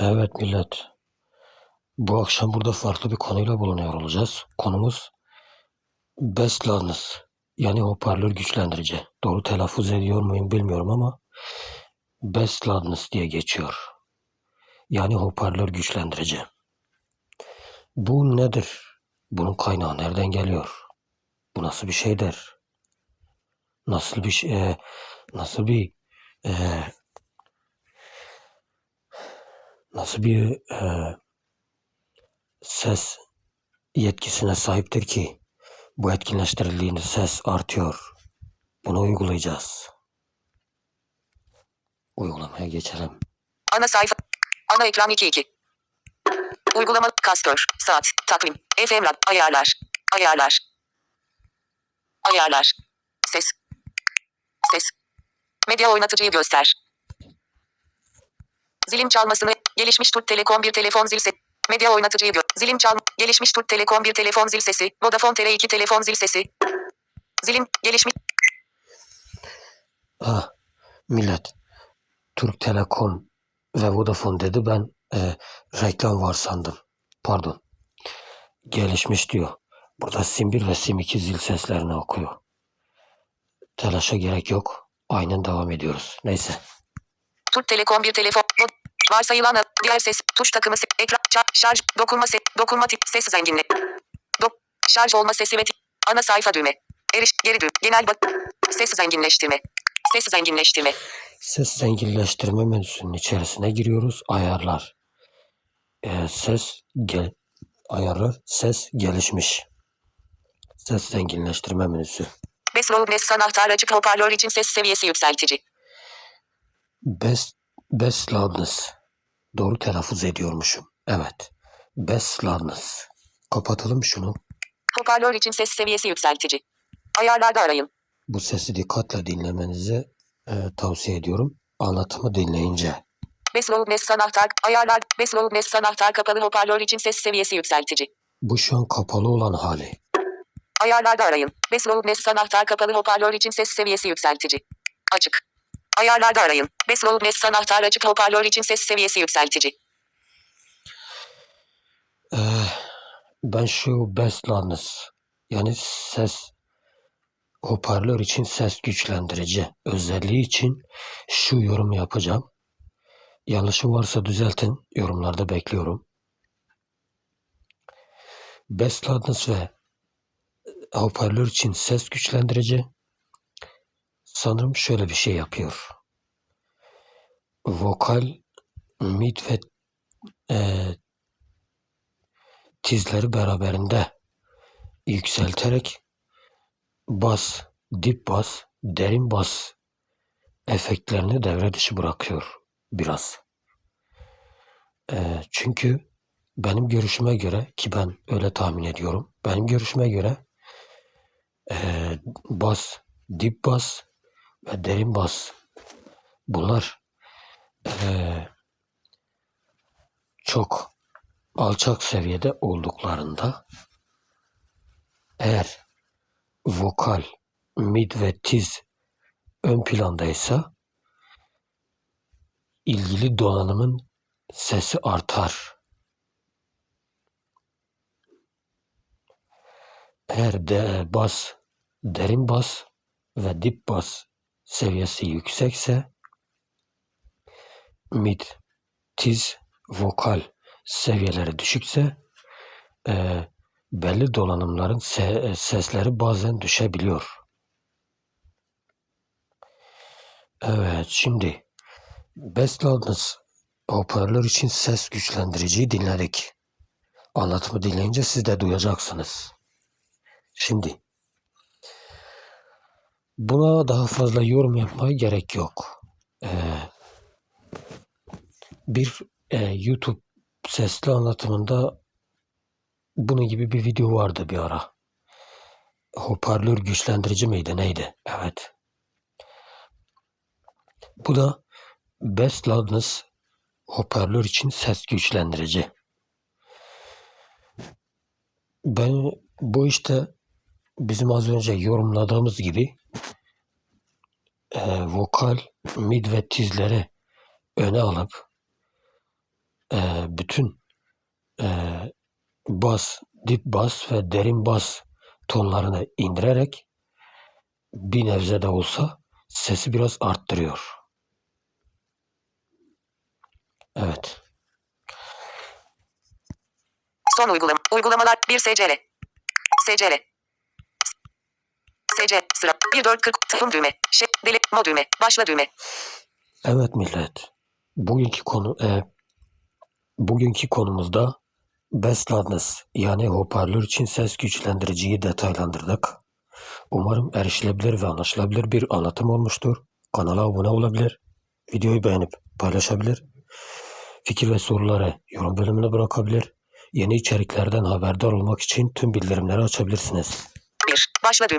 Evet millet. Bu akşam burada farklı bir konuyla bulunuyor olacağız. Konumuz Loudness. Yani hoparlör güçlendirici. Doğru telaffuz ediyor muyum bilmiyorum ama Loudness diye geçiyor. Yani hoparlör güçlendirici. Bu nedir? Bunun kaynağı nereden geliyor? Bu nasıl bir şeydir? Nasıl bir şey, e, nasıl bir e, nasıl bir e, ses yetkisine sahiptir ki bu etkinleştirildiğinde ses artıyor. Bunu uygulayacağız. Uygulamaya geçelim. Ana sayfa. Ana ekran 22. Uygulama kastör. Saat. Takvim. FM rad. Ayarlar. Ayarlar. Ayarlar. Ses. Ses. Medya oynatıcıyı göster. Zilin çalmasını. Gelişmiş Türk Telekom bir telefon zil sesi. Medya oynatıcıyı gö. Zilin çal. Gelişmiş Türk Telekom bir telefon zil sesi. Vodafone TR2 telefon zil sesi. Zilin gelişmiş. Ah millet Türk Telekom ve Vodafone dedi ben e, reklam var sandım. Pardon. Gelişmiş diyor. Burada sim 1 ve sim 2 zil seslerini okuyor. Telaşa gerek yok. Aynen devam ediyoruz. Neyse. Türk Telekom bir telefon. Varsayılan ad- diğer ses, tuş takımı, ekran, şarj, dokunma, se- dokunma tip, ses zenginle. Dok, şarj olma sesi ve tip, ana sayfa düğme. Eriş, geri düğüm, genel bak, ses zenginleştirme. Ses zenginleştirme. Ses zenginleştirme menüsünün içerisine giriyoruz. Ayarlar. Ee, ses gel ayarlar. Ses gelişmiş. Ses zenginleştirme menüsü. Best Loudness anahtar açık hoparlör için ses seviyesi yükseltici. Best Best Loudness. Doğru telaffuz ediyormuşum. Evet. Loudness. Kapatalım şunu. Hoparlör için ses seviyesi yükseltici. Ayarlarda arayın. Bu sesi dikkatle dinlemenizi e, tavsiye ediyorum. Anlatımı dinleyince. Best Loudness anahtar, ayarlar, Best Loudness anahtar kapalı hoparlör için ses seviyesi yükseltici. Bu şu an kapalı olan hali. Ayarlarda arayın. Best Loudness anahtar kapalı hoparlör için ses seviyesi yükseltici. Açık. Ayarlarda arayın. Best Loudness anahtar açık hoparlör için ses seviyesi yükseltici. Ee, ben şu Loudness yani ses hoparlör için ses güçlendirici özelliği için şu yorumu yapacağım. Yanlışım varsa düzeltin. Yorumlarda bekliyorum. Best Loudness ve hoparlör için ses güçlendirici sanırım şöyle bir şey yapıyor. Vokal, mid ve eee tizleri beraberinde yükselterek bas, dip bas, derin bas efektlerini devre dışı bırakıyor biraz. Eee, çünkü benim görüşüme göre ki ben öyle tahmin ediyorum. Benim görüşüme göre eee, bas, dip bas ve derin bas bunlar eee, çok alçak seviyede olduklarında eğer vokal, mid ve tiz ön plandaysa ilgili donanımın sesi artar. Eğer de bas, derin bas ve dip bas seviyesi yüksekse mid, tiz, vokal seviyeleri düşükse eee, belli donanımların se- sesleri bazen düşebiliyor. Evet, şimdi Best Loudness hoparlör için ses güçlendiriciyi dinledik. Anlatımı dinleyince siz de duyacaksınız. Şimdi buna daha fazla yorum yapmaya gerek yok. Ee, bir e, YouTube sesli anlatımında bunun gibi bir video vardı bir ara. Hoparlör güçlendirici miydi neydi? Evet. Bu da Best Loudness hoparlör için ses güçlendirici. Ben bu işte bizim az önce yorumladığımız gibi e, vokal, mid ve tizleri öne alıp eee, bütün eee, bas, dip bas ve derin bas tonlarını indirerek bir nebze de olsa sesi biraz arttırıyor. Evet. Son uygulama. Uygulamalar 1 SCR. SCR. SC sıra 1440 tıklım düğme. Şey, mod düğme. Başla düğme. Evet millet. Bugünkü konu e, bugünkü konumuzda Best Loudness yani hoparlör için ses güçlendiriciyi detaylandırdık. Umarım erişilebilir ve anlaşılabilir bir anlatım olmuştur. Kanala abone olabilir, videoyu beğenip paylaşabilir, fikir ve soruları yorum bölümüne bırakabilir. Yeni içeriklerden haberdar olmak için tüm bildirimleri açabilirsiniz. 1. Başla düğme.